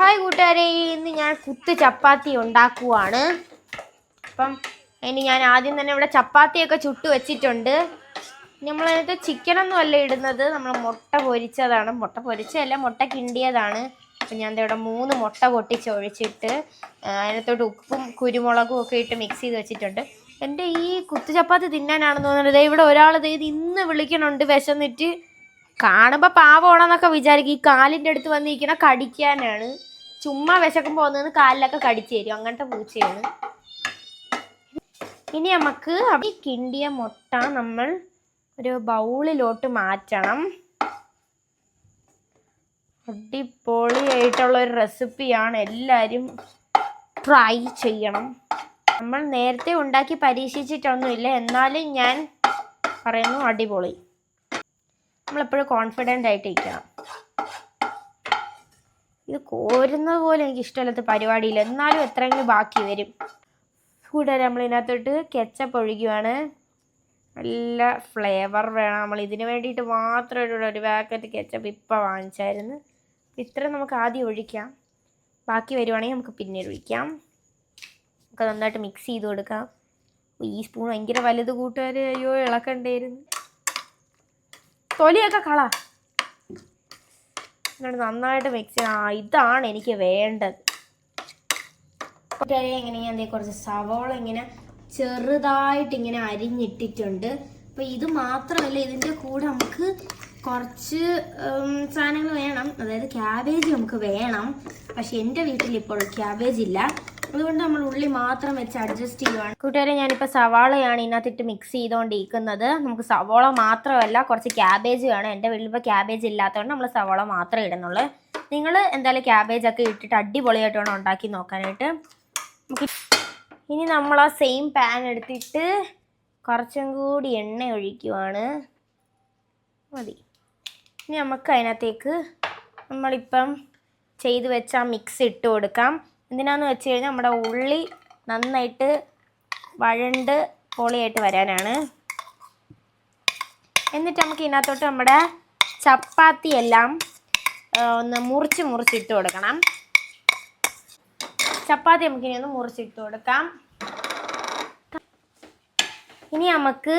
Hi കൂട്ടുകാരെ ഇന്ന് ഞാൻ കുത്ത് ചപ്പാത്തി ഉണ്ടാക്കുവാണ്. അപ്പം ഇനി ഞാൻ ആദ്യം തന്നെ ഇവിടെ ചപ്പാത്തിയൊക്കെ ചുട്ട് വെച്ചിട്ടുണ്ട്. നമ്മളതിനകത്ത് ചിക്കനൊന്നും അല്ല ഇടുന്നത്. നമ്മൾ മുട്ട പൊരിച്ചതാണ്. മുട്ട പൊരിച്ചതല്ല മുട്ട കിണ്ടിയതാണ്. അപ്പം ഞാൻ ഇവിടെ മൂന്ന് മുട്ട പൊട്ടിച്ചൊഴിച്ചിട്ട് അതിനകത്തോട്ട് ഉപ്പും കുരുമുളകും ഒക്കെ ഇട്ട് മിക്സ് ചെയ്ത് വെച്ചിട്ടുണ്ട്. എന്റെ ഈ കുത്തു ചപ്പാത്തി തിന്നാനാണെന്ന് തോന്നുന്നത് ഇവിടെ ഒരാൾ ഇത് ഇന്ന് വിളിക്കണുണ്ട് വിശന്നിട്ട്. കാണുമ്പോൾ പാവമാണെന്നൊക്കെ വിചാരിക്കും. ഈ കാലിന്റെ അടുത്ത് വന്നിരിക്കണ കടിക്കാനാണ്. ചുമ്മാ വിശക്കുമ്പോൾ പോകുന്നതെന്ന് കാലിലൊക്കെ കടിച്ചു തരും. അങ്ങനത്തെ പൂച്ചയാണ്. ഇനി നമുക്ക് ഈ കിണ്ടിയ മുട്ട നമ്മൾ ഒരു ബൗളിലോട്ട് മാറ്റണം. അടിപൊളിയായിട്ടുള്ള ഒരു റെസിപ്പിയാണ്. എല്ലാവരും ട്രൈ ചെയ്യണം. നമ്മൾ നേരത്തെ ഉണ്ടാക്കി പരീക്ഷിച്ചിട്ടൊന്നുമില്ല. എന്നാലും ഞാൻ പറയുന്നു അടിപൊളി. നമ്മളെപ്പോഴും കോൺഫിഡന്റ് ആയിട്ട് ഇരിക്കണം ഇത് കോരുന്നത് പോലെ എനിക്ക് ഇഷ്ടമില്ലാത്ത പരിപാടിയില്ല. എന്നാലും എത്രയെങ്കിലും ബാക്കി വരും. കൂടാതെ നമ്മൾ ഇതിനകത്തോട്ട് കെച്ചപ്പ് ഒഴിക്കുവാണ്. നല്ല ഫ്ലേവർ വേണം. നമ്മൾ ഇതിന് വേണ്ടിയിട്ട് മാത്രം ഒരു ഒരു പാക്കറ്റ് കെച്ചപ്പ് ഇപ്പം വാങ്ങിച്ചായിരുന്നു. ഇത്ര നമുക്ക് ആദ്യം ഒഴിക്കാം. ബാക്കി വരുവാണെങ്കിൽ നമുക്ക് പിന്നീട് ഒഴിക്കാം. നമുക്ക് നന്നായിട്ട് മിക്സ് ചെയ്ത് കൊടുക്കാം. ഈ സ്പൂൺ ഭയങ്കര വലുത് കൂട്ടുകാർ അയ്യോ ഇളക്കണ്ടായിരുന്നു. തൊലിയൊക്കെ കള. എന്നിട്ട് നന്നായിട്ട് മിക്സ് ചെയ്യണം ആ ഇതാണ് എനിക്ക് വേണ്ടത്. ഇങ്ങനെ ഞാൻ കുറച്ച് സവോള ഇങ്ങനെ ചെറുതായിട്ട് ഇങ്ങനെ അരിഞ്ഞിട്ടിട്ടുണ്ട്. അപ്പോൾ ഇത് മാത്രമല്ല ഇതിന്റെ കൂടെ നമുക്ക് കുറച്ച് സാധനങ്ങൾ വേണം. അതായത് ക്യാബേജ് നമുക്ക് വേണം. പക്ഷെ എന്റെ വീട്ടിൽ ഇപ്പോൾ ക്യാബേജ് ഇല്ല. അതുകൊണ്ട് നമ്മൾ ഉള്ളി മാത്രം വെച്ച് അഡ്ജസ്റ്റ് ചെയ്യുവാണ്. കൂട്ടുകാരെ ഞാനിപ്പോൾ സവാളയാണ് ഇതിനകത്തിട്ട് മിക്സ് ചെയ്തുകൊണ്ടിരിക്കുന്നത് നമുക്ക് സവാള മാത്രമല്ല കുറച്ച് ക്യാബേജ് വേണം. എന്റെ വീട്ടിൽ ഇപ്പോൾ ക്യാബേജ് ഇല്ലാത്തതുകൊണ്ട് നമ്മൾ സവാള മാത്രമേ ഇടുന്നുള്ളൂ. നിങ്ങൾ എന്തായാലും ക്യാബേജ് ഒക്കെ ഇട്ടിട്ട് അടിപൊളിയായിട്ട് വേണം ഉണ്ടാക്കി നോക്കാനായിട്ട്. ഇനി നമ്മൾ ആ സെയിം പാൻ എടുത്തിട്ട് കുറച്ചും കൂടി എണ്ണ ഒഴിക്കുവാണ്. മതി. ഇനി നമുക്ക് അതിനകത്തേക്ക് നമ്മളിപ്പം ചെയ്ത് വെച്ച മിക്സ് ഇട്ട് കൊടുക്കാം. എന്തിനാന്ന് വെച്ച് കഴിഞ്ഞാൽ നമ്മുടെ ഉള്ളി നന്നായിട്ട് വഴണ്ട് പൊളിയായിട്ട് വരാനാണ്. എന്നിട്ട് നമുക്ക് ഇതിനകത്തോട്ട് നമ്മുടെ ചപ്പാത്തി എല്ലാം ഒന്ന് മുറിച്ച് മുറിച്ചിട്ട് കൊടുക്കണം. ചപ്പാത്തി നമുക്കിനി ഒന്ന് മുറിച്ചിട്ട് കൊടുക്കാം. ഇനി നമുക്ക്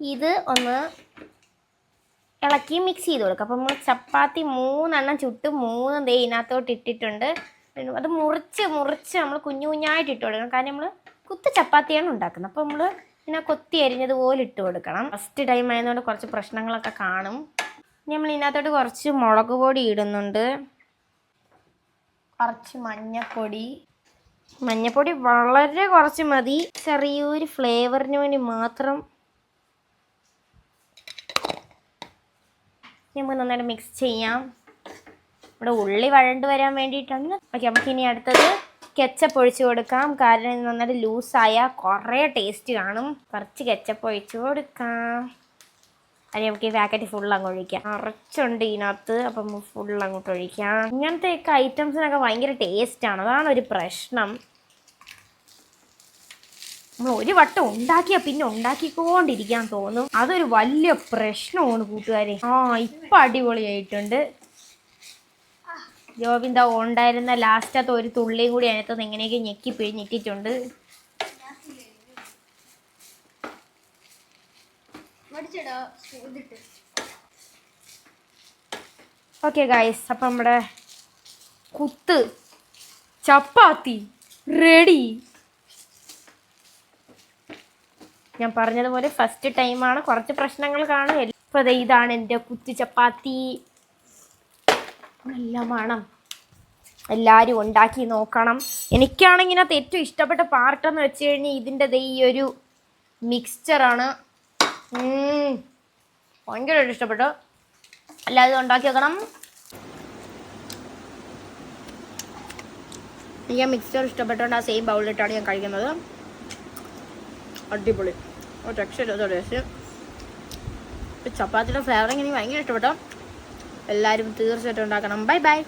ഇത് ഒന്ന് ഇളക്കി മിക്സ് ചെയ്ത് കൊടുക്കാം. അപ്പം നമ്മൾ ചപ്പാത്തി മൂന്നെണ്ണം ചുട്ട് മൂന്ന് ദേ ഇതിനകത്തോട്ട് ഇട്ടിട്ടുണ്ട്. അത് മുറിച്ച് മുറിച്ച് നമ്മൾ കുഞ്ഞു കുഞ്ഞായിട്ട് ഇട്ട് കൊടുക്കണം. കാരണം നമ്മൾ കുത്ത് ചപ്പാത്തിയാണ് ഉണ്ടാക്കുന്നത്. അപ്പോൾ നമ്മൾ ഇങ്ങനെ കൊത്തി അരിഞ്ഞതുപോലെ ഇട്ട് കൊടുക്കണം. ഫസ്റ്റ് ടൈം ആയതുകൊണ്ട് കുറച്ച് പ്രശ്നങ്ങളൊക്കെ കാണും. ഇനി നമ്മൾ ഇതിനകത്തോട്ട് കുറച്ച് മുളക് പൊടി ഇടുന്നുണ്ട്. കുറച്ച് മഞ്ഞപ്പൊടി. മഞ്ഞപ്പൊടി വളരെ കുറച്ച് മതി. ചെറിയൊരു ഫ്ലേവറിന് വേണ്ടി മാത്രം നമുക്ക് നന്നായിട്ട് മിക്സ് ചെയ്യാം. ഇവിടെ ഉള്ളി വഴണ്ട് വരാൻ വേണ്ടിയിട്ടാണ്. ഓക്കെ നമുക്ക് ഇനി അടുത്തത് കെച്ചപ്പ് ഒഴിച്ചു കൊടുക്കാം. കാരണം ഇത് നന്നായിട്ട് ലൂസായാൽ കുറേ ടേസ്റ്റ് കാണും. കുറച്ച് കെച്ചപ്പ് ഒഴിച്ചു കൊടുക്കാം. അത് നമുക്ക് ഈ പാക്കറ്റ് ഫുൾ അങ്ങ് ഒഴിക്കാം. നിറച്ചുണ്ട് ഇതിനകത്ത്. അപ്പം ഫുൾ അങ്ങോട്ട് ഒഴിക്കാം. ഇങ്ങനത്തെയൊക്കെ ഐറ്റംസിനൊക്കെ ഭയങ്കര ടേസ്റ്റാണ് അതാണ് ഒരു പ്രശ്നം. നമ്മൾ ഒരു വട്ടം ഉണ്ടാക്കിയാൽ പിന്നെ ഉണ്ടാക്കിക്കൊണ്ടിരിക്കാൻ തോന്നും. അതൊരു വലിയ പ്രശ്നമാണ് കൂട്ടുകാരെ. ആ ഇപ്പം അടിപൊളിയായിട്ടുണ്ട്. ജോബിന്ത ഉണ്ടായിരുന്ന ലാസ്റ്റത്തെ ഒരു തുള്ളിയും കൂടി അതിനകത്ത് എങ്ങനെയൊക്കെ ഞെക്കി പിഴിഞ്ഞിട്ടിട്ടുണ്ട് ഓക്കെ ഗായ്സ് അപ്പം നമ്മുടെ കുത്ത് ചപ്പാത്തി റെഡി ഞാൻ പറഞ്ഞതുപോലെ ഫസ്റ്റ് ടൈമാണ് കുറച്ച് പ്രശ്നങ്ങൾ കാണും. ഇപ്പോൾ ദേ ഇതാണ് എന്റെ കുത്തി ചപ്പാത്തി. നല്ല മണം. എല്ലാവരും ഉണ്ടാക്കി നോക്കണം. എനിക്കാണെങ്കിൽ അത് ഏറ്റവും ഇഷ്ടപ്പെട്ട പാർട്ടെന്ന് വെച്ച് കഴിഞ്ഞാൽ ഇതിന്റെ ഈ ഒരു മിക്സ്ചറാണ് ഭയങ്കരമായിട്ട് ഇഷ്ടപ്പെട്ടു. എല്ലാവരും ഉണ്ടാക്കി വെക്കണം എനിക്ക് ആ മിക്സ്ചർ ഇഷ്ടപ്പെട്ടുകൊണ്ട് ആ സെയിം ബൗളിലിട്ടാണ് ഞാൻ കഴിക്കുന്നത്. അടിപൊളി. ഒരു രക്ഷയില്ലാത്ത ടേസ്റ്റ് ചപ്പാത്തിയുടെ ഫ്ലേവറിങ് എനിക്ക് ഭയങ്കര ഇഷ്ടപ്പെട്ടു. എല്ലാവരും തീർച്ചയായിട്ടും ഉണ്ടാക്കണം. Bye bye.